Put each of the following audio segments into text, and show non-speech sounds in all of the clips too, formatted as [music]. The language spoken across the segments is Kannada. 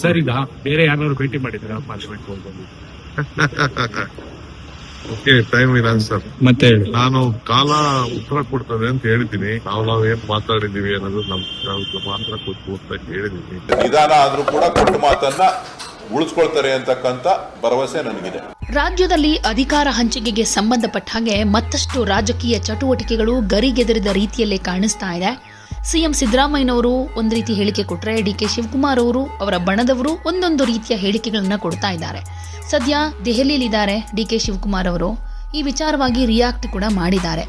ಸರ್ ಈಗ ಬೇರೆ ಯಾರು ಭೇಟಿ ಮಾಡಿದ್ರ? ಪಾರ್ಲಿಮೆಂಟ್ ಹೋಗ್ಬೋದು. ಓಕೆ ಟೈಮ್ ಇಲ್ಲ ಸರ್ ಮತ್ತೆ ಹೇಳಿ. ನಾನು ಕಾಲ ಉತ್ತರ ಕೊಡ್ತದೆ ಅಂತ ಹೇಳಿದ್ದೀನಿ. ನಾವು ನಾವು ಏನ್ ಮಾತಾಡಿದೀವಿ ಅನ್ನೋದು ನಮ್ ಮಾತ್ರ ಕೊಟ್ಟು ಅಂತ ಹೇಳಿದೀನಿ. ನಿಧಾನ ಆದ್ರೂ ಕೂಡ ಕೊಟ್ಟು ಮಾತನ್ನ ಉಳಿಸ್ಕೊಳ್ತಾರೆ ಅಂತಕ್ಕಂತ ಭರವಸೆ ನನಗಿದೆ. ರಾಜ್ಯದಲ್ಲಿ ಅಧಿಕಾರ ಹಂಚಿಕೆಗೆ ಸಂಬಂಧಪಟ್ಟ ಹಾಗೆ ಮತ್ತಷ್ಟು ರಾಜಕೀಯ ಚಟುವಟಿಕೆಗಳು ಗರಿಗೆದರಿದ ರೀತಿಯಲ್ಲೇ ಕಾಣಿಸ್ತಾ ಇದೆ. ಸಿಎಂ ಸಿದ್ದರಾಮಯ್ಯನವರು ಒಂದು ರೀತಿ ಹೇಳಿಕೆ ಕೊಟ್ಟರೆ ಡಿ ಕೆ ಶಿವಕುಮಾರ್ ಅವರು ಅವರ ಬಣದವರು ಒಂದೊಂದು ರೀತಿಯ ಹೇಳಿಕೆಗಳನ್ನು ಕೊಡ್ತಾ ಇದ್ದಾರೆ. ಸದ್ಯ ದೆಹಲಿಯಲ್ಲಿದ್ದಾರೆ ಡಿ ಕೆ ಶಿವಕುಮಾರ್ ಅವರು. ಈ ವಿಚಾರವಾಗಿ ರಿಯಾಕ್ಟ್ ಕೂಡ ಮಾಡಿದ್ದಾರೆ.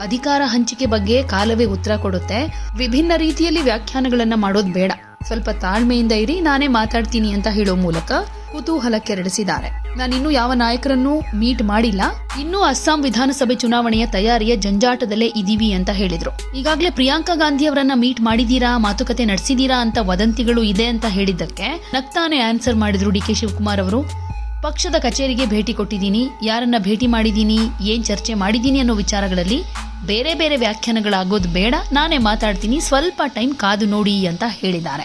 ಅಧಿಕಾರ ಹಂಚಿಕೆ ಬಗ್ಗೆ ಕಾಲವೇ ಉತ್ತರ ಕೊಡುತ್ತೆ. ವಿಭಿನ್ನ ರೀತಿಯಲ್ಲಿ ವ್ಯಾಖ್ಯಾನಗಳನ್ನು ಮಾಡೋದು ಬೇಡ. ಸ್ವಲ್ಪ ತಾಳ್ಮೆಯಿಂದ ಇರಿ, ನಾನೇ ಮಾತಾಡ್ತೀನಿ ಅಂತ ಹೇಳೋ ಮೂಲಕ ಕುತೂಹಲ ಕೆರಳಿಸಿದ್ದಾರೆ ನಾನಿನ್ನೂ ಯಾವ ನಾಯಕರನ್ನೂ ಮೀಟ್ ಮಾಡಿಲ್ಲ. ಇನ್ನೂ ಅಸ್ಸಾಂ ವಿಧಾನಸಭೆ ಚುನಾವಣೆಯ ತಯಾರಿಯ ಜಂಜಾಟದಲ್ಲೇ ಇದೀವಿ ಅಂತ ಹೇಳಿದ್ರು. ಈಗಾಗಲೇ ಪ್ರಿಯಾಂಕಾ ಗಾಂಧಿ ಅವರನ್ನ ಮೀಟ್ ಮಾಡಿದೀರಾ ಮಾತುಕತೆ ನಡೆಸಿದೀರಾ ಅಂತ ವದಂತಿಗಳು ಇದೆ ಅಂತ ಹೇಳಿದ್ದಕ್ಕೆ ನಗ್ತಾನೆ ಆನ್ಸರ್ ಮಾಡಿದ್ರು ಡಿ ಕೆ ಶಿವಕುಮಾರ್ ಅವರು. ಪಕ್ಷದ ಕಚೇರಿಗೆ ಭೇಟಿ ಕೊಟ್ಟಿದ್ದೀನಿ ಯಾರನ್ನ ಭೇಟಿ ಮಾಡಿದ್ದೀನಿ ಏನ್ ಚರ್ಚೆ ಮಾಡಿದ್ದೀನಿ ಅನ್ನೋ ವಿಚಾರಗಳಲ್ಲಿ ಬೇರೆ ಬೇರೆ ವ್ಯಾಖ್ಯಾನಗಳಾಗೋದು ಬೇಡ ನಾನೇ ಮಾತಾಡ್ತೀನಿ ಸ್ವಲ್ಪ ಟೈಮ್ ಕಾದು ನೋಡಿ ಅಂತ ಹೇಳಿದ್ದಾರೆ.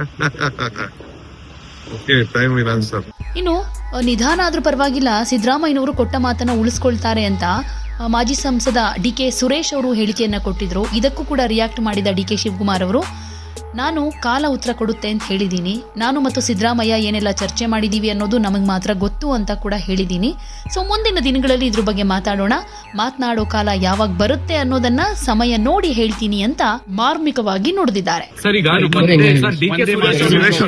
[laughs] ಇನ್ನು ನಿಧಾನ ಆದ್ರೂ ಪರವಾಗಿಲ್ಲ, ಸಿದ್ದರಾಮಯ್ಯನವರು ಕೊಟ್ಟ ಮಾತನ್ನ ಉಳಿಸ್ಕೊಳ್ತಾರೆ ಅಂತ ಮಾಜಿ ಸಂಸದ ಡಿ ಕೆ ಸುರೇಶ್ ಅವರು ಹೇಳಿಕೆಯನ್ನ ಕೊಟ್ಟಿದ್ರು. ಇದಕ್ಕೂ ಕೂಡ ರಿಯಾಕ್ಟ್ ಮಾಡಿದ ಡಿ ಕೆ ಶಿವಕುಮಾರ್ ಅವರು. ನಾನು ಕಾಲ ಉತ್ತರ ಕೊಡುತ್ತೆ ಅಂತ ಹೇಳಿದ್ದೀನಿ ನಾನು ಮತ್ತು ಸಿದ್ದರಾಮಯ್ಯ ಏನೆಲ್ಲ ಚರ್ಚೆ ಮಾಡಿದೀವಿ ಅನ್ನೋದು ನಮಗೆ ಮಾತ್ರ ಗೊತ್ತು ಅಂತ ಕೂಡ ಹೇಳಿದ್ದೀನಿ ಸೊ ಮುಂದಿನ ದಿನಗಳಲ್ಲಿ ಇದ್ರ ಬಗ್ಗೆ ಮಾತಾಡೋಣ. ಮಾತನಾಡೋ ಕಾಲ ಯಾವಾಗ ಬರುತ್ತೆ ಅನ್ನೋದನ್ನ ಸಮಯ ನೋಡಿ ಹೇಳ್ತೀನಿ ಅಂತ ಮಾರ್ಮಿಕವಾಗಿ ನುಡಿದಿದ್ದಾರೆ. ಸರ್ ಈಗ sir D K Suresh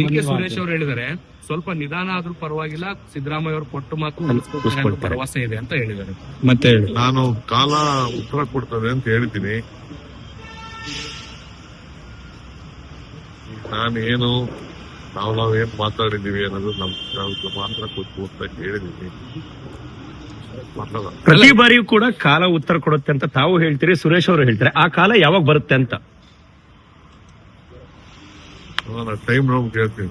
D K Suresh ಅವರು ಹೇಳಿದ್ದಾರೆ. ಸ್ವಲ್ಪ ನಿಧಾನ ಆದ್ರೂ ಪರವಾಗಿಲ್ಲ. ಸಿದ್ದರಾಮಯ್ಯ ಅವರು ಕೊಟ್ಟು ಮಾತು ಪ್ರವಾಸ ಭರವಸೆ ಇದೆ ಅಂತ ಹೇಳಿದ್ದಾರೆ. ಮತ್ತೆ ಹೇಳಿ. ನಾನು ಕಾಲ ಉತ್ತರ ಕೊಡ್ತದೆ ಅಂತ ಹೇಳಿದ್ದೀನಿ. ನಾನು ಏನು ನಾವು ನಾವೇನು ಏನ್ ಮಾತಾಡಿದೀವಿ ಅನ್ನೋದು ನಮ್ ನಾವು ಮಾತ್ರ ಕೊಟ್ಟು ಅಂತ ಪ್ರತಿ ಬಾರಿಯೂ ಕೂಡ ಕಾಲ ಉತ್ತರ ಕೊಡುತ್ತೆ ಅಂತ ತಾವು ಹೇಳ್ತೀರಿ ಸುರೇಶ್ ಅವರು ಹೇಳ್ತಾರೆ. ಆ ಕಾಲ ಯಾವಾಗ ಬರುತ್ತೆ ಅಂತ? ಟೈಮ್ ನಾವು ಕೇಳ್ತೀನಿ.